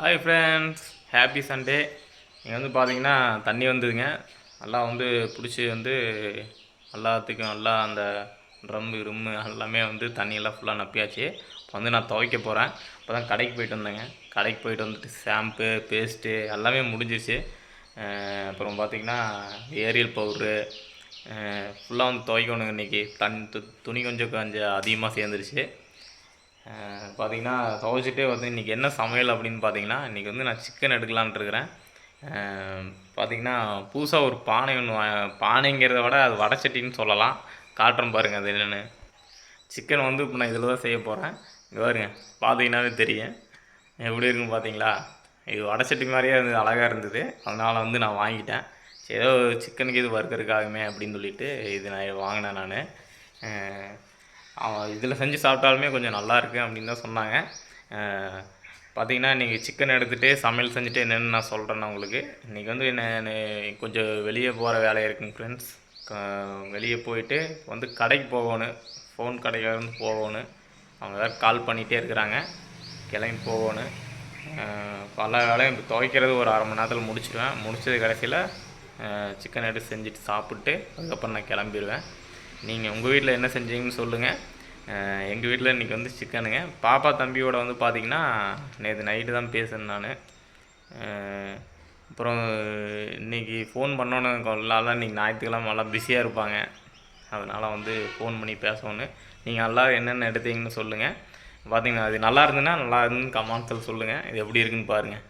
Hi friends happy Sunday இங்கே வந்து பார்த்தீங்கன்னா தண்ணி வந்ததுங்க. நல்லா வந்து பிடிச்சி வந்து எல்லாத்துக்கும் நல்லா அந்த ட்ரம்மு ரும்மு எல்லாமே வந்து தண்ணியெல்லாம் ஃபுல்லாக நப்பியாச்சு. இப்போ வந்து நான் துவைக்க போகிறேன் இப்போ தான் கடைக்கு போயிட்டு வந்தேங்க. கடைக்கு போயிட்டு வந்துட்டு ஷாம்பு பேஸ்ட்டு எல்லாமே முடிஞ்சிருச்சு. அப்புறம் பார்த்திங்கன்னா ஏரியல் பவுட்ரு ஃபுல்லாக வந்து துவைக்கணுங்க இன்றைக்கி தன் துணி கொஞ்சம் கொஞ்சம் அதிகமாக சேர்ந்துருச்சு. பார்த்தீங்கன்னா துவைச்சிட்டே வந்து இன்றைக்கி என்ன சமையல் அப்படின்னு பார்த்தீங்கன்னா இன்றைக்கி வந்து நான் சிக்கன் எடுக்கலான்ட்டு இருக்கிறேன். பார்த்தீங்கன்னா புதுசாக ஒரு பானை ஒன்று பானைங்கிறத விட அது வடச்சட்டின்னு சொல்லலாம். காட்டுறேன் பாருங்கள் அது என்னென்னு. சிக்கன் வந்து இப்போ நான் இதில் தான் செய்ய போகிறேன் இங்கே பாருங்க பார்த்தீங்கன்னாவே தெரியும். எப்படி இருக்குன்னு பார்த்தீங்களா இது வடச்சட்டி மாதிரியே இருந்தது அழகாக இருந்தது. அதனால் வந்து நான் வாங்கிட்டேன். சரி ஏதோ சிக்கனுக்கு இது வறுக்கிறதுக்காகமே அப்படின்னு சொல்லிட்டு இது நான் வாங்கினேன் நான். இதில் செஞ்சு சாப்பிட்டாலுமே கொஞ்சம் நல்லா இருக்குது அப்படின்னு தான் சொன்னாங்க. பார்த்தீங்கன்னா நீங்கள் சிக்கன் எடுத்துகிட்டு சமையல் செஞ்சுட்டு என்னென்னு நான் சொல்கிறேன் நான் உங்களுக்கு. இன்றைக்கி வந்து என்ன கொஞ்சம் வெளியே போகிற வேலை இருக்குங்க ஃப்ரெண்ட்ஸ் வெளியே போயிட்டு வந்து கடைக்கு போகணும். ஃபோன் கடைக்காரந்து போகணும். அவங்க வேறு கால் பண்ணிகிட்டே இருக்கிறாங்க. கிளம்பி போகணும். பல வேலையும் இப்போ துவைக்கிறது ஒரு அரை மணி நேரத்தில் முடிச்சிடுவேன். முடிச்சது கடைசியில் சிக்கன் எடுத்து செஞ்சுட்டு சாப்பிட்டு அதுக்கப்புறம் நான் கிளம்பிடுவேன். நீங்கள் உங்கள் வீட்டில் என்ன செஞ்சீங்கன்னு சொல்லுங்கள் எங்கள் வீட்டில் இன்றைக்கி வந்து சிக்கனுங்க. பாப்பா தம்பியோட வந்து பார்த்தீங்கன்னா நேற்று நைட்டு தான் பேசுனேன் நான். அப்புறம் இன்றைக்கி ஃபோன் பண்ணோன்னு கொள்ளாத இன்றைக்கி ஞாயிற்றுக்கிழமை நல்லா பிஸியாக இருப்பாங்க. அதனால் வந்து ஃபோன் பண்ணி பேசணும் நீங்கள் நல்லா என்னென்ன எடுத்தீங்கன்னு சொல்லுங்கள் பார்த்தீங்கன்னா அது நல்லா இருந்ததுன்னா நல்லா இருந்துன்னு கமெண்ட்ஸில் சொல்லுங்கள் இது எப்படி இருக்குன்னு பாருங்கள்